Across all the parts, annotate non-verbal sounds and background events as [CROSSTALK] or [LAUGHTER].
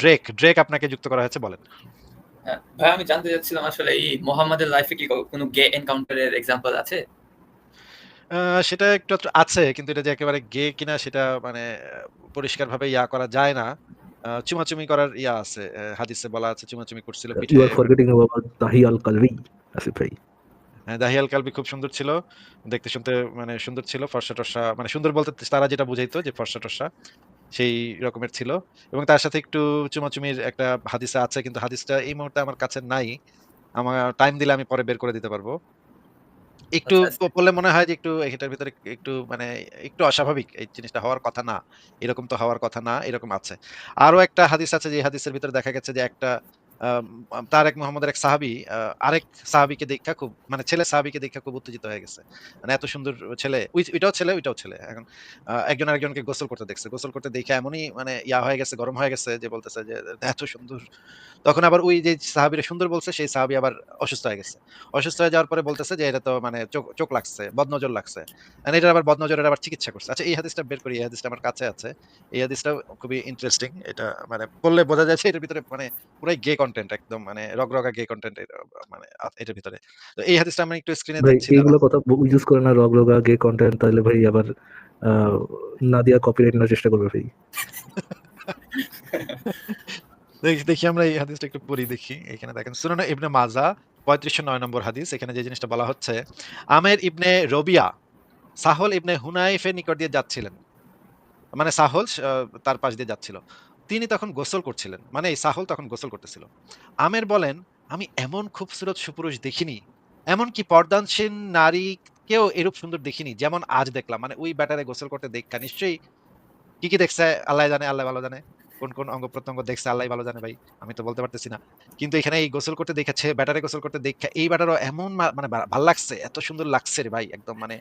Drake Drake আপনাকে যুক্ত করা হয়েছে বলেন। হ্যাঁ, ভাই আমি জানতে চাচ্ছিলাম আসলে এই মোহাম্মদের লাইফে কি কোনো গে এনকাউন্টারের এক্সাম্পল আছে? সেটা একটু আছে কিন্তু এটা যে একেবারে গে কিনা সেটা মানে পরিষ্কার ভাবে ইয়া করা যায় না। চুমাচুমি করার ইয়া আছে হাদিসে বলা আছে চুমাচুমি করছিল পিঠে ইউ আর ফরগেটিং অ্যাবাউট তাহি আল কালভি আসিফ ভাই। হ্যাঁ, দাহিয়াল কালবি খুব সুন্দর ছিল দেখতে শুনতে মানে সুন্দর ছিল ফর্সা টর্সা মানে সুন্দর বলতে তারা যেটা বুঝাইতো যে ফর্সা টর্সা সেই রকমের ছিল। এবং তার সাথে একটু চুমাচুমির একটা হাদিসা আছে কিন্তু হাদিসটা এই মুহূর্তে আমার কাছে নাই। আমার টাইম দিলে আমি পরে বের করে দিতে পারব। একটু আচ্ছা, আচ্ছা। পড়লে মনে হয় যে একটু এটার ভিতরে একটু মানে একটু অস্বাভাবিক এই জিনিসটা হওয়ার কথা না। এরকম তো হওয়ার কথা না এরকম আছে। আরও একটা হাদিস আছে যে হাদিসের ভিতরে দেখা গেছে যে একটা তারেক মোহাম্মদের এক সাহাবি আরেক সাহাবিকে দেখা খুব মানে ছেলে সাহাবিকে দেখা খুব উত্তেজিত হয়ে গেছে। মানে এত সুন্দর ছেলে ওই- ওইটাও ছেলে ওইটাও ছেলে। এখন একজন আরেকজনকে গোসল করতে দেখছে। গোসল করতে দেখে এমনই মানে ইয়া হয়ে গেছে, গরম হয়ে গেছে যে বলতেছে যে, এত সুন্দর। তখন আবার ওই যে সাহাবিরা সুন্দর বলছে, সেই সাহাবি আবার অসুস্থ হয়ে গেছে। অসুস্থ হয়ে যাওয়ার পরে বলতেছে যে, এটা তো মানে চোখ চোখ লাগছে, বদনজর লাগছে। আর এটার আবার বদনজরের আবার চিকিৎসা করছে। আচ্ছা এই হাদিসটা বের করি, এই হাদিসটা আমার কাছে আছে। এই হাদিসটা খুবই ইন্টারেস্টিং এটা মানে বললে বোঝা যাচ্ছে এটার ভিতরে মানে পুরাই গে কন্টেন্ট একদম মানে রগরগা গে কন্টেন্ট মানে এটার ভিতরে। তো এই হাদিসটা আমি একটু স্ক্রিনে দিচ্ছি এইগুলো কথা ইউজ করে না রগ লগা গে কন্টেন্ট তাহলে ভাই আবার আহ, নাদিয়া কপিরাইট নেওয়ার চেষ্টা করবে ভাই। দেখি দেখি আমরা এই হাদিসটা একটু পড়ি দেখি। এখানে দেখেন সুনান ইবনে মাজা পঁয়ত্রিশশো নয় নম্বর হাদিস এখানে যে জিনিসটা বলা হচ্ছে আমের ইবনে রবিয়া সাহল ইবনে হুনাইফের নিকট দিয়ে যাচ্ছিলেন। মানে সাহল তার পাশ দিয়ে যাচ্ছিল। তিনি তখন গোসল করছিলেন। মানে এই সাহল তখন গোসল করতেছিল। আমের বলেন, আমি এমন খুবসুরত সুপুরুষ দেখিনি। এমনকি পর্দানসীন নারীকেও এরূপ সুন্দর দেখিনি, যেমন আজ দেখলাম। মানে ওই ব্যাটারে গোসল করতে দেখা, নিশ্চয়ই কি কি দেখছে? আল্লাহ জানে, আল্লাহ ভালো জানে। কোন কোন অঙ্গ প্রত্যঙ্গ দেখছে, আল্লাহ ভালো জানে ভাই। আমি তো বলতে পারতেছি না। কিন্তু এখানে এই গোসল করতে দেখেছে ব্যাটারে গোসল করতে দেখে, এই ব্যাটারও এমন মানে ভালো লাগছে, এত সুন্দর লাগছে রে ভাই, একদম মানে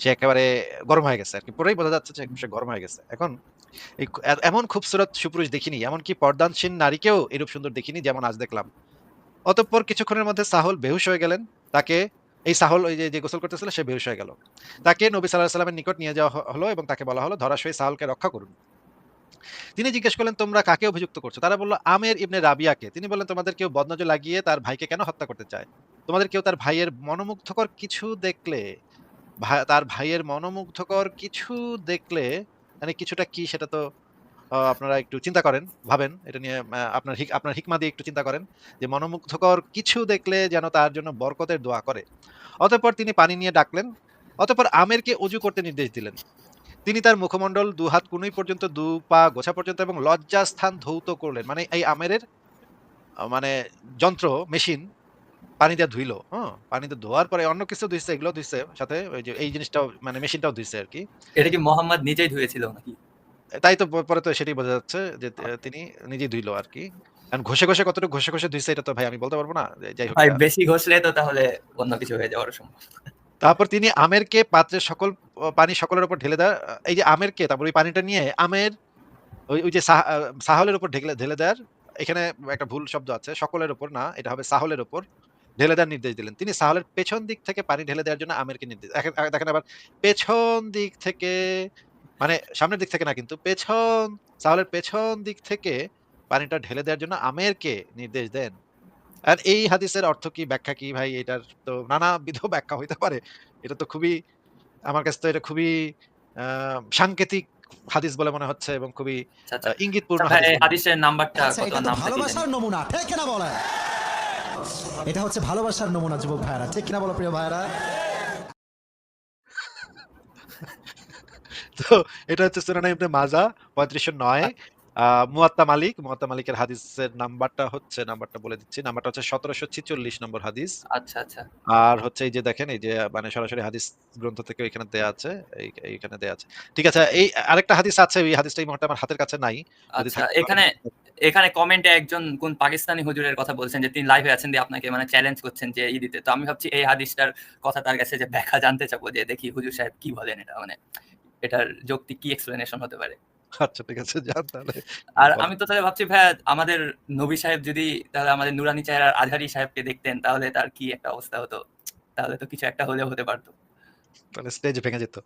সে একেবারে গরম হয়ে গেছে আর কি পুরোই বোঝা যাচ্ছে যে সে গরম হয়ে গেছে। এখন এমন খুবসুরত সুপুরুষ দেখিনি, এমনকি পর্দানসীন নারীকেও এরূপ সুন্দর দেখিনি যেমন আজ দেখলাম। অতঃপর কিছুক্ষণের মধ্যে সাহল বেহুশ হয়ে গেলেন। তাকে এই সাহল ওই যে গোসল করতেছিল, সে বেহুশ হয়ে গেল। তাকে নবী সাল্লাহ সাল্লামের নিকট নিয়ে যাওয়া হলো এবং তাকে বলা হলো ধরাশয়ী সাহলকে রক্ষা করুন। তিনি জিজ্ঞেস করলেন, তোমরা কাকে অভিযুক্ত করছ? তারা বলল, আমের ইবনে রাবিয়াকে। তিনি বললেন, তোমাদের কেউ বদনজ লাগিয়ে তার ভাইকে কেন হত্যা করতে চায়? তোমাদের কেউ তার ভাইয়ের মনোমুগ্ধকর কিছু দেখলে তার ভাইয়ের মনোমুগ্ধকর কিছু দেখলে মানে কিছুটা কি সেটা তো আপনারা একটু চিন্তা করেন, ভাবেন। এটা নিয়ে আপনার আপনার হিকমা দিয়ে একটু চিন্তা করেন যে মনোমুগ্ধকর কিছু দেখলে যেন তার জন্য বরকতের দোয়া করে। অতঃপর তিনি পানি নিয়ে ডাকলেন, অতঃপর আমেরকে অজু করতে নির্দেশ দিলেন। তিনি তার মুখমণ্ডল দু হাত কুনুই পর্যন্ত, দু পা গোছা পর্যন্ত এবং লজ্জাস্থান ধৌত করলেন। মানে এই আমেরের মানে যন্ত্র, মেশিন পানি দিয়ে ধুইলো হ্যাঁ পানি দিয়ে ধোয়ার পরে অন্য কিছু ধুইছে এগুলো ধুইছে সাথে ওই যে এই জিনিসটাও মানে মেশিনটাও ধুইছে আর কি। এটা কি মোহাম্মদ নিজেই ধুয়েছিল নাকি? তাই তো পরে তো সেটাই বোঝা যাচ্ছে যে তিনি নিজেই ধুইলো আর কি। কারণ ঘষে ঘষে কতটুকু ঘষে ঘষে ধুইছে এটা তো ভাই আমি বলতে পারব না যাই হোক ভাই বেশি ঘষলে তো তাহলে অন্য কিছু হয়ে যাওয়ার সম্ভব তারপর তিনি আমেরকে পাত্রের সকল পানি সকলের উপর ঢেলে দেয় এই যে আমেরকে তারপর ওই পানিটা নিয়ে আমের ওই ওই যে সাহলের উপর ঢেলে ঢেলে দেওয়ার এখানে একটা ভুল শব্দ আছে, সকলের উপর, না, এটা হবে সাহলের উপর। ঢেলে দেওয়ার নির্দেশ দিলেন। তিনি সাহলের পেছন দিক থেকে পানি ঢেলে দেওয়ার জন্য আমেরকে নির্দেশ, দেখেন আবার, পেছন দিক থেকে মানে সামনের দিক থেকে না কিন্তু, পেছন, সাহলের পেছন দিক থেকে পানিটা ঢেলে দেওয়ার জন্য আমেরকে নির্দেশ দেন। আর এই হাদিসের অর্থ কি, ব্যাখ্যা কি ভাই? এটার তো নানাবিধ ব্যাখ্যা হইতে পারে। এটা তো খুবই, আমার কাছে তো এটা খুবই সাংকেতিক হাদিস বলে মনে হচ্ছে এবং খুবই আচ্ছা। ইঙ্গিতপূর্ণ আচ্ছা, বলে। হাদিসের নাম্বারটা আচ্ছা কত জানি? ভালোবাসার নমুনা ঠিক কিনা বলেন এটা হচ্ছে ভালোবাসার নমুনা যুবক ভাইরা ঠিক কিনা বলো প্রিয় ভাইরা [LAUGHS] তো এটা হচ্ছে সুনানা ইবনে মাজা পঁয়ত্রিশশো নয় মুয়াত্তা মালিক মুয়াত্তা মালিকের হাদিসের নাম্বারটা হচ্ছে নাম্বারটা বলে দিচ্ছি। নাম্বারটা হচ্ছে সতেরোশো ছিচল্লিশ নম্বর হাদিস। আচ্ছা আচ্ছা। আর হচ্ছে এই যে দেখেন এই যে মানে সরাসরি হাদিস গ্রন্থ থেকে এখানে দেয়া আছে এইখানে দেয়া আছে। ঠিক আছে এই আরেকটা হাদিস আছে এই হাদিসটা এই মুহূর্তে আমার হাতের কাছে নাই। আচ্ছা এখানে এখানে কমেন্টে একজন কোন পাকিস্তানি হুজুরের কথা বলছেন যে তিনি লাইভে আছেন দিয়ে আপনাকে মানে চ্যালেঞ্জ করছেন যে ই দিতে তো আমি ভাবছি এই হাদিসটার কথা তার কাছে যে ব্যাখ্যা জানতে চাবো যে দেখি হুজুর সাহেব কি বলেন এটা? মানে এটার যৌক্তিক কি এক্সপ্লেনেশন হতে পারে? আচ্ছা ঠিক আছে যান তাহলে। আর আমি তো তাহলে ভাবছি ভাইয়া আমাদের নবী সাহেব যদি তাহলে আমাদের নুরানি চেহারার আজহারি সাহেবকে দেখতেন তাহলে তার কি একটা অবস্থা হতো? তাহলে তো কিছু একটা হলেও হতে পারতো। তাহলে স্টেজ ভেঙে যেত।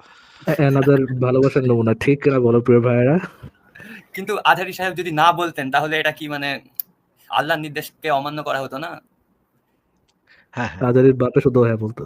ভালোবাসার নমুনা ঠিক কিনা বলো প্রিয় ভাইয়েরা? কিন্তু আধারি সাহেব যদি না বলতেন তাহলে এটা কি মানে আল্লাহর নির্দেশকে অমান্য করা হতো না? হ্যাঁ, হ্যাঁ। আজারির বাপে শুধু হ্যাঁ বলতো।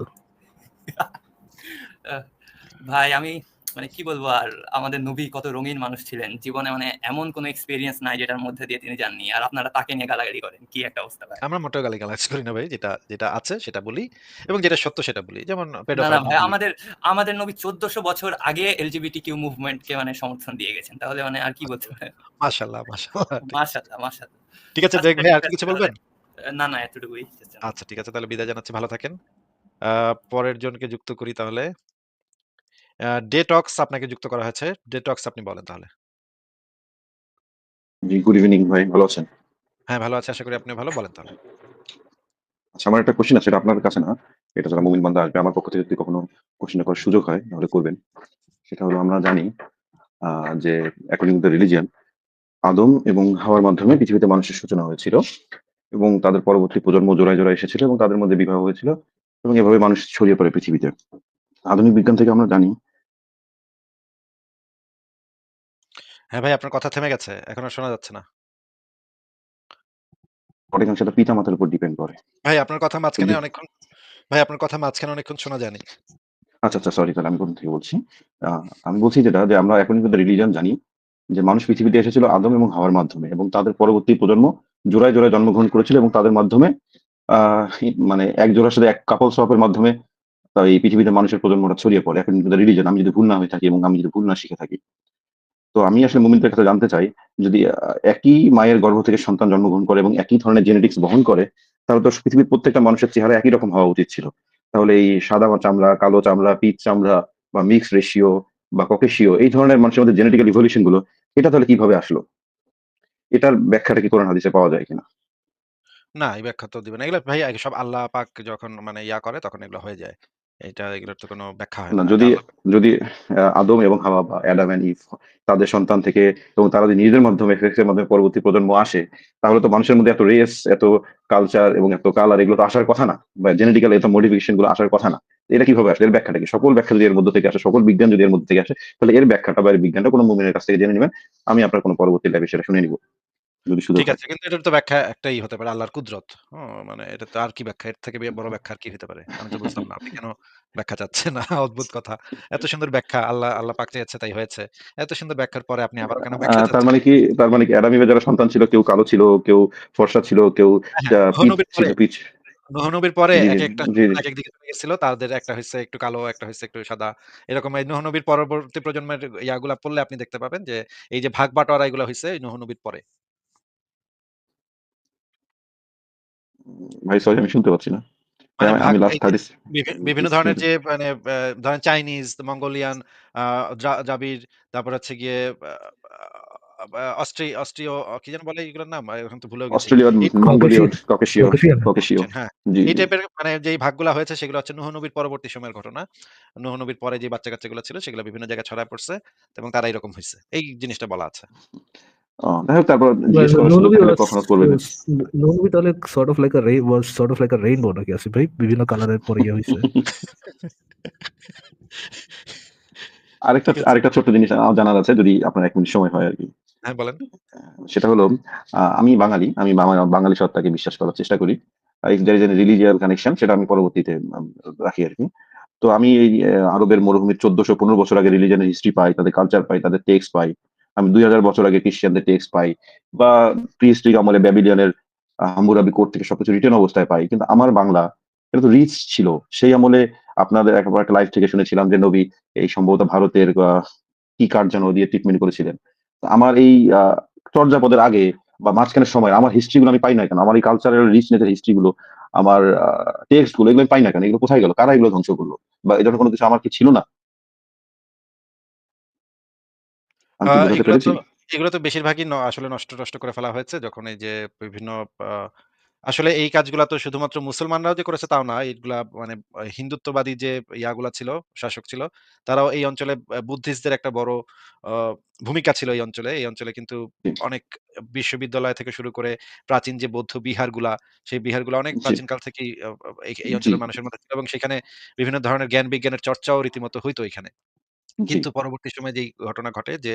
ভাই আমি মানে কি বলব আর আমাদের নবী কত রঙিন মানুষ ছিলেন জীবনে মানে এমন কোনো এক্সপিরিয়েন্স নাই যেটার মধ্যে দিয়ে তিনি যাননি আর আপনারা তাকে নিয়ে গালাগালি করেন কি একটা অবস্থা ভাই আমরা মোটেও গালিগালাজ করি না ভাই। যেটা, যেটা আছে সেটা বলি এবং যেটা সত্য সেটা বলি। যেমন ভাই। আমাদের আমাদের নবী 1400 বছর আগে এলজিবিটিকিউ মুভমেন্টকে মানে সমর্থন দিয়ে গেছেন। তাহলে মানে আর কি বলতে? মাশাআল্লাহ, মাশাআল্লাহ। মাশাআল্লাহ, মাশাআল্লাহ। ঠিক আছে আচ্ছা, দেখ ভাই আর কিছু বলবেন? না, না এতটুকুই। আচ্ছা ঠিক আছে তাহলে বিদায় জানাচ্ছি। ভালো থাকেন। পরের জনকে যুক্ত করি তাহলে। ডেটক্স আপনাকে যুক্ত করা হয়েছে। ডেটক্স আপনি বলেন তাহলে। জি, গুড ইভিনিং ভাই। ভালো আছেন? হ্যাঁ, ভালো আছি। আশা করি আপনি ভালো। বলেন তাহলে। আচ্ছা আমার একটা কোয়েশ্চেন আছে। এটা আপনার কাছে না। এটা যারা মুমিন বান্দা আসবে আমার পক্ষ থেকে যদি কখনো কোয়েশ্চেন করার সুযোগ হয় তাহলে করবেন। সেটা হলো আমরা জানি যে অ্যাকর্ডিং টু রিলিজিয়ন আদম এবং হাওয়ার মাধ্যমে পৃথিবীতে মানুষের সূচনা হয়েছিল এবং তাদের পরবর্তী প্রজন্ম জোড়ায়, জোড়ায় এসেছিল এবং তাদের মধ্যে বিবাহ হয়েছিল এবং এভাবে মানুষ ছড়িয়ে পড়ে পৃথিবীতে। আধুনিক বিজ্ঞান থেকে আমরা জানি হ্যাঁ ভাই আপনার কথা থেমে গেছে। এখন আর শোনা যাচ্ছে না। অনেকাংশে এটা পিতা-মাতার উপর ডিপেন্ড করে। ভাই আপনার কথা মাঝখানে জি। অনেকক্ষণ ভাই আপনার কথা মাঝখানে অনেকক্ষণ শোনা যায়নি। আচ্ছা, আচ্ছা সরি তাহলে আমি প্রথম থেকে বলছি। আ আমি বলছি যেটা যে আমরা টু দ্য রিলিজিয়ন জানি যে মানুষ পৃথিবীতে এসেছিল আদম এবং হাওয়ার মাধ্যমে এবং তাদের পরবর্তী প্রজন্ম জোড়ায়, জোড়ায় জন্মগ্রহণ করেছিল এবং তাদের মাধ্যমে আ ই মানে এক জোড়ার সাথে এক কাপল সোয়াপ এর মাধ্যমে আ এই পৃথিবীতে মানুষের প্রজন্মটা ছড়িয়ে পড়ে। এখন টু দ্য রিলিজিয়ন আমি যদি ভুল না হয়ে থাকি এবং আমি যদি ভুল না শিখে থাকি। তো আমি আসলে মুমিনদের কাছে জানতে চাই যদি একই মায়ের গর্ভ থেকে সন্তান জন্মগ্রহণ করে এবং একই ধরনের জেনেটিক্স বহন করে তাহলে তো পৃথিবীর প্রত্যেকটা মানুষের চেহারা একই রকম হওয়া উচিত ছিল। তাহলে এই সাদা চামড়া, কালো চামড়া, পিচ চামড়া বা মিক্সড রেশিও বা ককেশীয় এই ধরনের মানুষের মধ্যে জেনেটিক্যাল ইভলিউশনগুলো এটা তাহলে কীভাবে আসলো? এটার ব্যাখ্যাটা কি কোরআন হাদিসে পাওয়া যায় কিনা? না, এই ব্যাখ্যা তো দিবে না। এগুলো ভাই সব আল্লাহ পাক যখন মানে ইয়া করে তখন এগুলো হয়ে যায়। এটা এগুলোর তো কোনো ব্যাখ্যা হয় না। যদি যদি আদম এবং হাওয়া বা অ্যাডাম অ্যান্ড ইভ তাদের সন্তান থেকে এবং তারা যদি নিজেদের মাধ্যমে সেক্স মাধ্যমে পরবর্তী প্রজন্ম আসে তাহলে তো মানুষের মধ্যে এত রেস, এত কালচার এবং এত কালার এগুলো তো আসার কথা না। বা জেনেটিক্যাল এত মডিফিকেশনগুলো আসার কথা না। এটা কীভাবে আসলে? এর ব্যাখ্যাটা কি? সকল ব্যাখ্যা যদি এর মধ্যে থেকে আসে, সকল বিজ্ঞান যদি এর মধ্যে থেকে আসে তাহলে এর ব্যাখ্যাটা বা এর বিজ্ঞানটা কোনো মুমিনের কাছ থেকে জেনে নেবেন আমি আপনার কোনো পরবর্তী লাইভে সেটা শুনে নিব। যদি ঠিক আছে। কিন্তু এটার তো ব্যাখ্যা একটাই হতে পারে আল্লাহর কুদরত। মানে এটা তো আর কি ব্যাখ্যা? এর থেকে বড় ব্যাখ্যা আর কি হতে পারে? আমি তো বুঝলাম না। আপনি কেন ব্যাখ্যা চাচ্ছেন? [LAUGHS] অদ্ভুত কথা। এত সুন্দর ব্যাখ্যা আল্লাহ আল্লাহ পাক চেয়েছে তাই হয়েছে। এত সুন্দর ব্যাখ্যার পরে আপনি আবারও কেন ব্যাখ্যা তার মানে কি তার মানে কি অ্যাডাম যারা সন্তান ছিল কেউ কালো ছিল, কেউ ফর্সা ছিল, কেউ হ্যাঁ। পিচ নূহ নবীর ছিল পরে একেকটা জি, জি। দিকে চলে গেছিল। তাদের একটা হইছে একটু কালো, একটা হইছে একটু সাদা। এরকম এই নূহ নবীর পরবর্তী প্রজন্মের ইয়াগুলা পড়লে আপনি দেখতে পাবেন যে এই যে ভাগ বাটোয়ারা এগুলা হয়েছে নূহ নবীর পরে। ভাই সরি আমি শুনতে পাচ্ছি না। মানে আমি লাস্ট বিভিন্ন ধরনের যে মানে ধরেন চাইনিজ, মঙ্গোলিয়ান, দ্রাবিড়, তারপর হচ্ছে গিয়ে অস্ট্রি অস্ট্রিয় কি যেন বলে এগুলোর নাম? এখন তো ভুলেও গেছি। এই ককেশীয়, হ্যাঁ। এই টাইপের মানে যেই ভাগগুলা হয়েছে সেগুলো হচ্ছে নূহ নবীর পরবর্তী সময়ের ঘটনা। নূহ নবীর পরে যে বাচ্চা-কাচ্চাগুলো ছিল সেগুলো বিভিন্ন জায়গায় ছড়ায় পড়ছে এবং তারা এরকম হয়েছে এই জিনিসটা বলা আছে। তারপর তাহলে sort of like a ray was sort of like a rainbow নাকি ভাই? বিভিন্ন কালারের পরে ইয়ে হইছে। [LAUGHS] আরেকটা আরেকটা ছোট্ট জিনিস আমার জানার আছে যদি আপনার ১ মিনিট সময় হয় আরকি। হ্যাঁ, বলেন। সেটা হলো আমি বাঙালি। আমি বাঙালি সত্তাকে বিশ্বাস করার চেষ্টা করি। রিলিজিয়াল কানেকশন সেটা আমি পরবর্তীতে রাখি আরকি। তো আমি এই আরবের মরুভূমির ১৪১৫ বছর আগে রিলিজিয়নের হিস্ট্রি পাই, তাদের কালচার পাই, তাদের টেক্সট পাই। আমি ২০০০ বছর আগে খ্রিস্টানদের টেক্সট পাই বা প্রি-হিস্টরিক আমলে ব্যাবিলনের আ হাম্মুরাবি কোড থেকে সবকিছু রিটেন অবস্থায় পাই। কিন্তু আমার বাংলা এটা তো রিচ ছিল। সেই আমলে আপনাদের একবার একটা লাইভ থেকে শুনেছিলাম যে নবী এই সম্ভবত ভারতের কি কার্ড যেন দিয়ে ট্রিটমেন্ট করেছিলেন। আমার এই চর্যাপদের আগে বা মাঝখানের সময় আমার হিস্ট্রি গুলো আমি পাই না কেন? আমার এই কালচারাল রিচনেস এর হিস্ট্রি গুলো, আমার টেক্সটগুলো এগুলো আমি পাই না কেন? এগুলো কোথায় গেল? কারা এগুলো ধ্বংস করল বা এই কোনো কিছু আমার কি ছিল না? এগুলো তো বেশিরভাগই আসলে নষ্ট-টষ্ট করে ফেলা হয়েছে যখন এই যে বিভিন্ন আসলে এই কাজগুলা তো শুধুমাত্র মুসলমানরাও যে করেছে তাও না। এগুলা মানে হিন্দুত্ববাদী যে ইয়াগুলা ছিল, শাসক ছিল, তারাও এই অঞ্চলে বুদ্ধিস্টদের একটা বড় আ ভূমিকা ছিল এই অঞ্চলে। এই অঞ্চলে কিন্তু জি, অনেক বিশ্ববিদ্যালয় থেকে শুরু করে প্রাচীন যে বৌদ্ধ বিহারগুলা, সেই বিহারগুলা অনেক জি, প্রাচীনকাল থেকেই এই এই জি। অঞ্চলের মানুষের মধ্যে ছিল এবং সেখানে বিভিন্ন ধরনের জ্ঞান বিজ্ঞানের চর্চাও রীতিমতো হইতো এখানে। জি। কিন্তু পরবর্তী সময়ে যেই ঘটনা ঘটে যে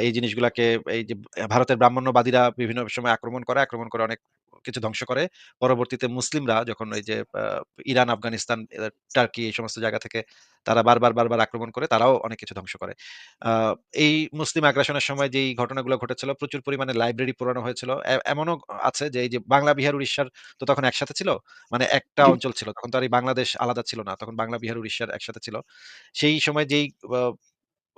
এই জিনিসগুলাকে এই যে ভারতের ব্রাহ্মণ্যবাদীরা বিভিন্ন সময় আক্রমণ করে, আক্রমণ করে অনেক কিছু ধ্বংস করে। পরবর্তীতে মুসলিমরা যখন ওই যে ইরান, আফগানিস্তান, টার্কি এই সমস্ত জায়গা থেকে তারা বারবার, বারবার আক্রমণ করে তারাও অনেক কিছু ধ্বংস করে। এই মুসলিম আগ্রাসনের সময় যেই ঘটনাগুলো ঘটেছিল প্রচুর পরিমাণে লাইব্রেরি পুরানো হয়েছিল। এমনও আছে যে এই যে বাংলা, বিহার, উড়িষ্যার তো তখন একসাথে ছিল। মানে একটা অঞ্চল ছিল। তখন তো আর এই বাংলাদেশ আলাদা ছিল না। তখন বাংলা, বিহার, উড়িষ্যার একসাথে ছিল। সেই সময় যেই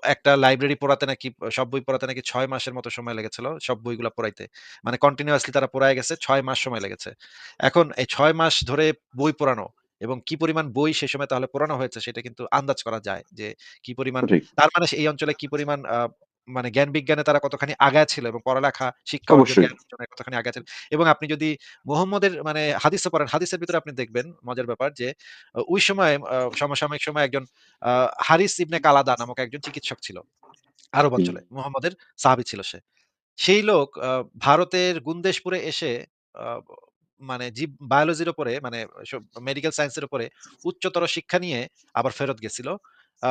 একটা লাইব্রেরি পড়াতে নাকি সব বই পড়াতে নাকি ছয় মাসের মতো সময় লেগেছিল সব বইগুলো পড়াইতে মানে কন্টিনিউয়াসলি তারা পড়ায় গেছে ছয় মাস সময় লেগেছে। এখন এই ছয় মাস ধরে বই পড়ানো এবং কি পরিমাণ বই সে সময় তাহলে পড়ানো হয়েছে সেটা কিন্তু আন্দাজ করা যায় যে কি পরিমাণ তার মানে এই অঞ্চলে কি পরিমাণ মানে জ্ঞান বিজ্ঞানে তারা কতখানি আগায় ছিল এবং পড়ালেখা, শিক্ষা অর্জন, কতখানি আগায় ছিল। এবং আপনি যদি মুহাম্মদের মানে হাদিসও পড়েন, হাদিসের ভিতরে আপনি দেখবেন মজার ব্যাপার যে ওই সময় সমসাময়িক সময়ে একজন হারিস ইবনে কালাদা নামক একজন চিকিৎসক ছিল। আরব অঞ্চলে। মোহাম্মদের সাহাবী ছিল সে। সেই লোক ভারতের গুন্দেশপুরে এসে মানে জীব বায়োলজির উপরে মানে মেডিকেল সায়েন্স এর উপরে উচ্চতর শিক্ষা নিয়ে আবার ফেরত গেছিল।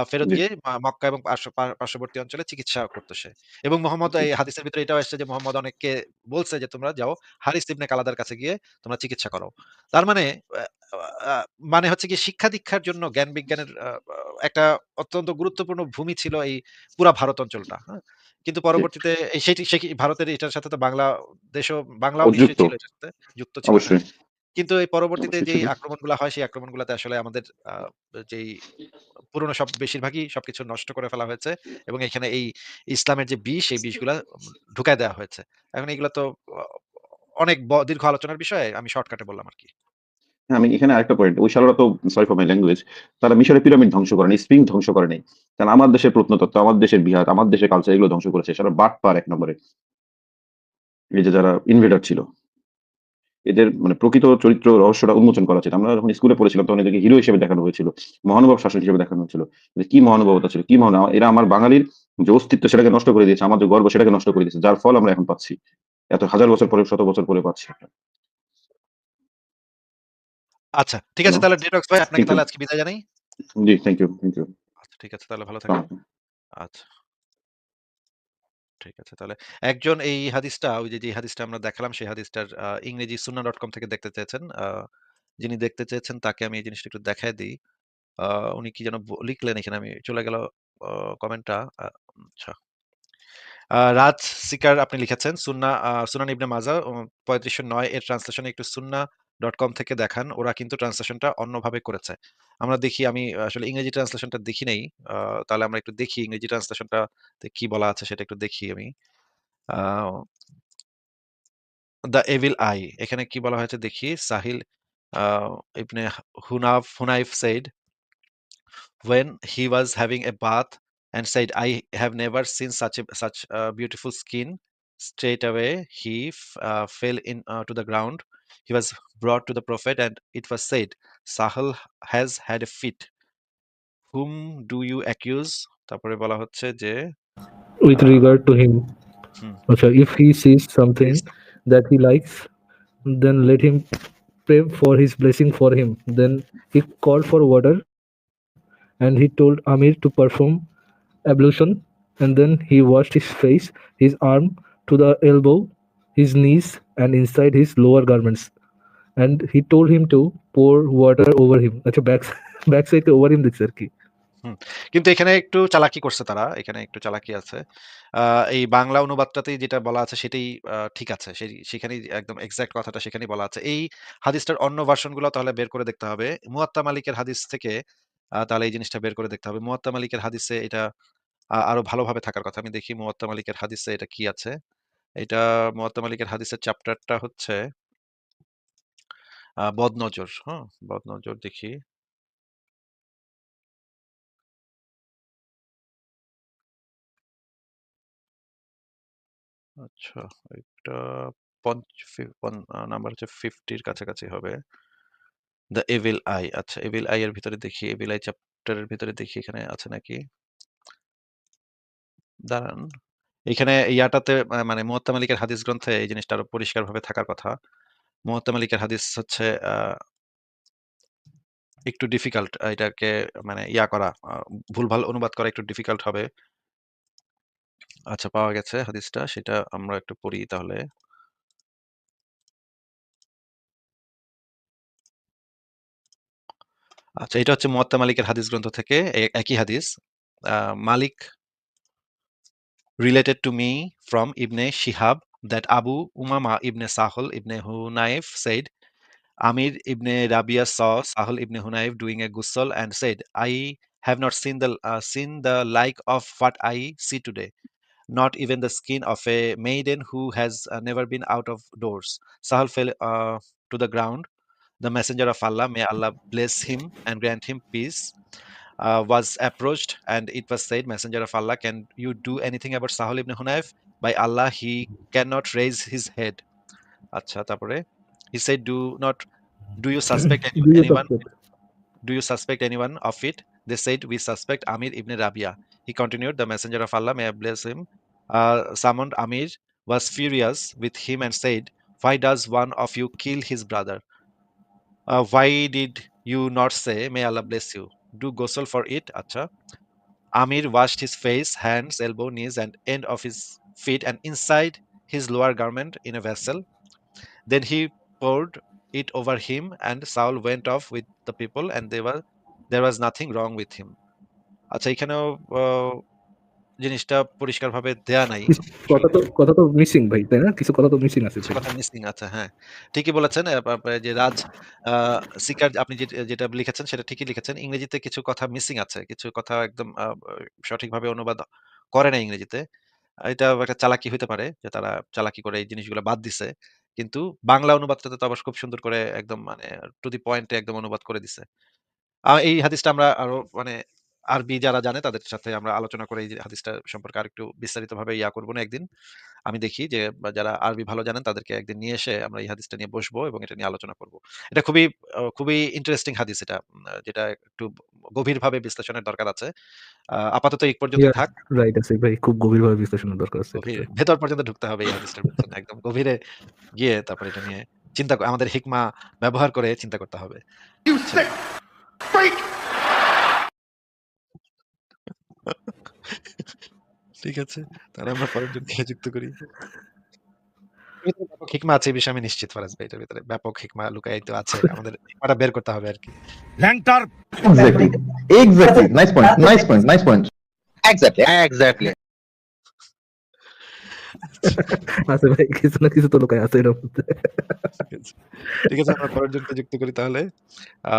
ফেরত। গিয়ে মক্কা এবং পার্শ্ববর্তী অঞ্চলে চিকিৎসা করত সে। এবং মোহাম্মদ এই হাদিসের ভিতরে এটাও এসছে যে মোহাম্মদ অনেককে বলছে যে তোমরা যাও হারিস ইবনে কালাদার কাছে গিয়ে তোমরা চিকিৎসা করো। তার মানে মানে হচ্ছে কি শিক্ষা-দীক্ষার জন্য জ্ঞান বিজ্ঞানের একটা অত্যন্ত গুরুত্বপূর্ণ ভূমি ছিল এই পুরা ভারত অঞ্চলটা। হ্যাঁ? কিন্তু পরবর্তীতে সেটি ভারতের এটার সাথে তো বাংলাদেশও বাংলাও। ছিল যুক্ত ছিল। কিন্তু এই পরবর্তীতে যেই ছিল। হয় সেই আক্রমণগুলাতে আসলে আমাদের যেই পুরনো সব বেশিরভাগই সবকিছু নষ্ট করে ফেলা হয়েছে এবং এখানে এই ইসলামের যে বিষ এই বিষগুলা ঢুকায় দেওয়া হয়েছে। এখন এগুলা তো অনেক দীর্ঘ আলোচনার বিষয়। আমি শর্টকাটে বললাম আরকি। হ্যাঁ, আমি এখানে আরেকটা পয়েন্ট ওই শালারা তো সরি ফর মাই ল্যাঙ্গুয়েজ তারা মিশরের পিরামিড ধ্বংস করে নাই, স্প্রিং ধ্বংস করে নাই। কারণ আমার দেশের প্রত্নতত্ত্ব, আমার দেশের বিহার, আমার দেশের কালচার এগুলো ধ্বংস করেছে। বাট পার এক নম্বরে। এই যে যারা ইনভেডার ছিল। এদের মানে প্রকৃত চরিত্র রহস্যটা উন্মোচন করা উচিত। আমরা যখন স্কুলে পড়েছিলাম তখন এদেরকে হিরো হিসেবে দেখানো হয়েছিল। মহানুভব শাসক হিসেবে দেখানো হয়েছিল। কি মহানুভবতা ছিল, কি মহান এরা আমার বাঙালির যে অস্তিত্ব সেটাকে নষ্ট করে দিয়েছে। আমার যে গর্ব সেটাকে নষ্ট করে দিয়েছে। যার ফল আমরা এখন পাচ্ছি। এত হাজার বছর পরে, শত বছর পরে পাচ্ছি। আচ্ছা, ঠিক আছে তাহলে ডিটক্স ভাই আপনাকে তাহলে আজকে বিদায় জানাই। জি, থ্যাংক ইউ, থ্যাংক ইউ। আচ্ছা ঠিক আছে তাহলে ভালো থাকবেন। আচ্ছা। ঠিক আছে তাহলে। একজন এই হাদিসটা ওই যে, হাদিসটা আমরা দেখালাম সেই হাদিসটার ইংরেজি sunnah.com থেকে দেখতে চেয়েছেন। যিনি দেখতে চেয়েছেন তাকে আমি এই জিনিসটা একটু দেখাই দিই উনি কি যেন লিখলেন এখানে আমি চলে গেল কমেন্টটা। আচ্ছা। রাজ সিকার আপনি লিখেছেন সুন্না সুনান ইবনে মাজা পঁয়ত্রিশশো নয় এর ট্রান্সলেশন একটু sunnah.com থেকে দেখান। ওরা কিন্তু ট্রান্সলেশনটা অন্যভাবে করেছে। আমরা দেখি আমি আসলে ইংরেজি ট্রান্সলেশনটা দেখি নাই। তাহলে আমরা একটু দেখি ইংরেজি ট্রান্সলেশনটাতে কি বলা আছে সেটা একটু দেখি আমি। দ্য এভিল আই এখানে কি বলা হয়েছে দেখি সাহিল ইবনে Hunaf Hunaif having a bath and said, I have never seen such a such a beautiful skin. Straight away he f uh, fell in uh, to the ground. He was brought to the prophet and it was said, Sahal has had a fit. Whom do you accuse? তারপরে বলা হচ্ছে যে with a regard to him. হুম। আচ্ছা, if he sees something Yes. that he likes, then let him pray for his blessing for him. Then he called for water and he told Amir to perform ablution and then he washed his face, his arm to the elbow, his knees, and inside his lower garments. And he told him to pour water over him. আচ্ছা back back সাইডে over him দেখছে আর কি কিন্তু এখানে একটু চালাকি করছে তারা। এখানে একটু চালাকি আছে। এই বাংলা অনুবাদটাতেই যেটা বলা আছে সেটাই ঠিক আছে। সেই সেখানেই একদম এক্সাক্ট কথাটা সেখানেই বলা আছে। এই হাদিসটার অন্য ভার্সনগুলো তাহলে বের করে দেখতে হবে। মুয়াত্তা মালিকের হাদিস থেকে তাহলে এই জিনিসটা বের করে দেখতে হবে। মুয়াত্তা মালিকের হাদিসে এটা আরও ভালোভাবে থাকার কথা। আমি দেখি মুয়াত্তা মালিকের হাদিসে এটা কি আছে। এটা মুয়াত্তা মালিকের হাদিসের চ্যাপ্টারটা হচ্ছে বদনজর, হ্যাঁ? বদনজর দেখি। আচ্ছা, এটা পঞ্চ নাম্বার হচ্ছে 50 র কাছাকাছি হবে। দ্য এভিল আই আচ্ছা, এভিল আই এর ভিতরে দেখি, এভিল আই চ্যাপ্টারের ভিতরে দেখি এখানে আছে নাকি? দাঁড়ান। এখানে ইয়াটাতে মানে মুয়াত্তা মালিকের হাদিস গ্রন্থে এই জিনিসটা আরও পরিষ্কারভাবে থাকার কথা। মুয়াত্তা মালিকের হাদিস হচ্ছে একটু ডিফিকাল্ট এটাকে মানে ইয়া করা আ ভুলভাল অনুবাদ করা একটু ডিফিকাল্ট হবে। আচ্ছা পাওয়া গেছে হাদিসটা, সেটা আমরা একটু পড়ি তাহলে। আচ্ছা এটা হচ্ছে মুয়াত্তা মালিকের হাদিস গ্রন্থ থেকে একই হাদিস। মালিক related to me from Ibn Shihab that Abu Umama ibn Sahal ibn Hunayf said, Amir ibn Rabia saw Sahal ibn Hunayf doing a ghusl and said, I have not seen the uh, seen the like of what I see today, not even the skin of a maiden who has uh, never been out of doors. Sahal fell uh, to the ground. The messenger of Allah, may Allah bless him and grant him peace, uh, was approached and it was said, Messenger of Allah, can you do anything about Sahul ibn Hunayf? By Allah, he cannot raise his head. Acha, tapore. He said, do not, do you suspect [CLEARS THROAT] anyone? Do you suspect anyone of it? They said, we suspect Amir ibn Rabia. He continued, the Messenger of Allah, may I bless him, uh, summoned Amir, was furious with him and said, why does one of you kill his brother? Uh, why did you not say, may Allah bless you? Do ghusl for it, acha. Amir washed his face, hands, elbow, knees, and end of his feet and inside his lower garment in a vessel. Then he poured it over him, and Saul went off with the people, and they were there was nothing wrong with him. আচ্ছা এখানেও আহ, জিনিসটা পরিষ্কারভাবে দেয়া নাই। কথা তো কথা তো মিসিং ভাই তাই না? কিছু কথা তো মিসিং আছে কথা মিসিং আছে হ্যাঁ। ঠিকই বলেছেন যে রাজ সিকার আপনি যেটা লিখেছেন সেটা ঠিকই লিখেছেন। ইংরেজিতে কিছু কথা মিসিং আছে কিছু কথা একদম সঠিকভাবে অনুবাদ করে না ইংরেজিতে। এটা একটা চালাকি হতে পারে যে তারা চালাকি করে এই জিনিসগুলো বাদ দিছে। কিন্তু বাংলা অনুবাদটাতে তো আবার খুব সুন্দর করে একদম মানে টু দি পয়েন্টে একদম অনুবাদ করে দিছে। এই হাদিসটা আমরা আরও মানে আরবি যারা জানে তাদের সাথে আমরা আলোচনা করে এই হাদিসটা সম্পর্কে আরেকটু বিস্তারিতভাবে ইয়া করব না একদিন আমি দেখি যে যারা আরবি ভালো জানেন তাদেরকে একদিন নিয়ে এসে আমরা এই হাদিসটা নিয়ে বসবো এবং এটা নিয়ে আলোচনা করব। এটা খুবই খুবই ইন্টারেস্টিং হাদিস এটা। যেটা একটু গভীরভাবে বিশ্লেষণের দরকার আছে। আপাতত এই পর্যন্ত থাক। রাইট আছে ভাই খুব গভীরভাবে বিশ্লেষণের দরকার আছে ভেতর পর্যন্ত ঢুকতে হবে এই হাদিসটার একদম গভীরে গিয়ে তারপরে এটা নিয়ে চিন্তা আমাদের হিকমা ব্যবহার করে চিন্তা করতে হবে। ঠিক আছে। তাহলে আমরা পরের জনকে যুক্ত করি। ব্যাপক হিকমা আছে এই বিষয়ে আমি নিশ্চিত ফারাজ ভাই। এটার ভিতরে ব্যাপক হিকমা লুকায়িত আছে। [LAUGHS] আমাদের হিকমাটা বের করতে হবে আরকি। Exactly. Exactly. Nice point. Nice point. Nice point. Exactly. Exactly. [LAUGHS] আছে ভাই কিছু না কিছু তো লুকায় আছে এর মধ্যে। ঠিক আছে। আমরা পরের জনকে যুক্ত করি তাহলে। আ